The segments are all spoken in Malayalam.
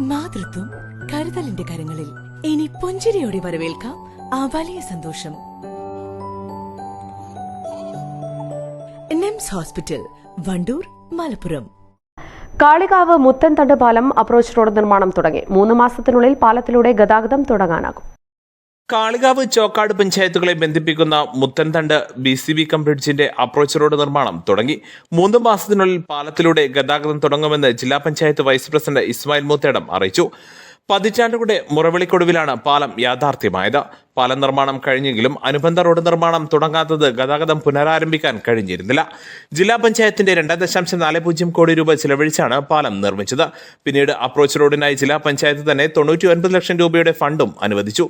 മാതൃത്വം കരുതലിന്റെ കരങ്ങളിൽ. ഇനി പുഞ്ചിരിയോടെ വരവേൽക്കാം ആ വലിയ സന്തോഷം. Nymphs hospital Wandoor Malappuram. കാളികാവ് മുത്തൻതണ്ട് പാലം അപ്രോച്ച് റോഡ് നിർമ്മാണം തുടങ്ങി. മൂന്ന് മാസത്തിനുള്ളിൽ പാലത്തിലൂടെ ഗതാഗതം തുടങ്ങാനാകും. കാളികാവ് ചോക്കാട് പഞ്ചായത്തുകളെ ബന്ധിപ്പിക്കുന്ന Muthanthandu B C B cum ബ്രിഡ്ജിന്റെ approach road നിർമ്മാണം തുടങ്ങി. മൂന്ന് മാസത്തിനുള്ളിൽ പാലത്തിലൂടെ ഗതാഗതം തുടങ്ങുമെന്ന് ജില്ലാ പഞ്ചായത്ത് വൈസ് പ്രസിഡന്റ് ഇസ്മായിൽ മൂത്തേടം അറിയിച്ചു. പതിറ്റാണ്ടുകളുടെ മുറവിളിക്കൊടുവിലാണ് പാലം യാഥാർത്ഥ്യമായത്. പാലം നിർമ്മാണം കഴിഞ്ഞെങ്കിലും അനുബന്ധ റോഡ് നിർമ്മാണം തുടങ്ങാത്തത് ഗതാഗതം പുനരാരംഭിക്കാൻ കഴിഞ്ഞിരുന്നില്ല. ജില്ലാ പഞ്ചായത്തിന്റെ രണ്ട് ദശാംശം നാല് പൂജ്യം കോടി രൂപ ചിലവഴിച്ചാണ് പാലം നിർമ്മിച്ചത്. പിന്നീട് അപ്രോച്ച് റോഡിനായി ജില്ലാ പഞ്ചായത്ത് തന്നെ തൊണ്ണൂറ്റി ഒൻപത് ലക്ഷം രൂപയുടെ ഫണ്ടും അനുവദിച്ചു.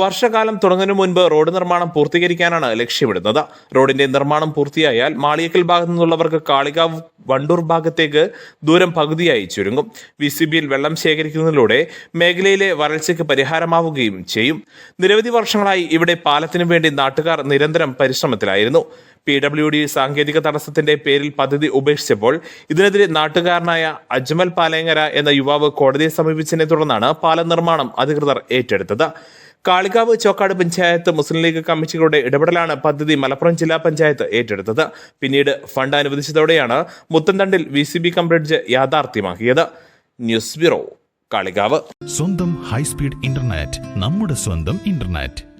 വർഷകാലം തുടങ്ങുന്നതിന് മുൻപ് റോഡ് നിർമ്മാണം പൂർത്തീകരിക്കാനാണ് ലക്ഷ്യമിടുന്നത്. റോഡിന്റെ നിർമ്മാണം പൂർത്തിയായാൽ മാളിയക്കൽ ഭാഗത്തു നിന്നുള്ളവർക്ക് കാളികാവ് വണ്ടൂർ ഭാഗത്തേക്ക് ദൂരം പകുതിയായി ചുരുങ്ങും. വി സി ബിയിൽ വെള്ളം ശേഖരിക്കുന്നതിലൂടെ മേഖലയിലെ വരൾച്ചയ്ക്ക് പരിഹാരമാവുകയും ചെയ്യും. നിരവധി വർഷങ്ങളായി ഇവിടെ പാലത്തിനു വേണ്ടി നാട്ടുകാർ നിരന്തരം പരിശ്രമത്തിലായിരുന്നു. പി ഡബ്ല്യു ഡി സാങ്കേതിക തടസ്സത്തിന്റെ പേരിൽ പദ്ധതി ഉപേക്ഷിച്ചപ്പോൾ ഇതിനെതിരെ നാട്ടുകാരനായ അജ്മൽ പാലയങ്കര എന്ന യുവാവ് കോടതിയെ സമീപിച്ചതിനെ തുടർന്നാണ് പാലം നിർമ്മാണം അധികൃതർ ഏറ്റെടുത്തത്. കാളികാവ് ചോക്കാട് പഞ്ചായത്ത് മുസ്ലിം ലീഗ് കമ്മിറ്റികളുടെ ഇടപെടലാണ് പദ്ധതി മലപ്പുറം ജില്ലാ പഞ്ചായത്ത് ഏറ്റെടുത്തത്. പിന്നീട് ഫണ്ട് അനുവദിച്ചതോടെയാണ് മുത്തന്തണ്ടിൽ V C B cum bridge യാഥാർത്ഥ്യമാക്കിയത്. News bureau Kalikavu. സ്വന്തം ഹൈസ്പീഡ് ഇന്റർനെറ്റ് നമ്മുടെ സ്വന്തം ഇന്റർനെറ്റ്.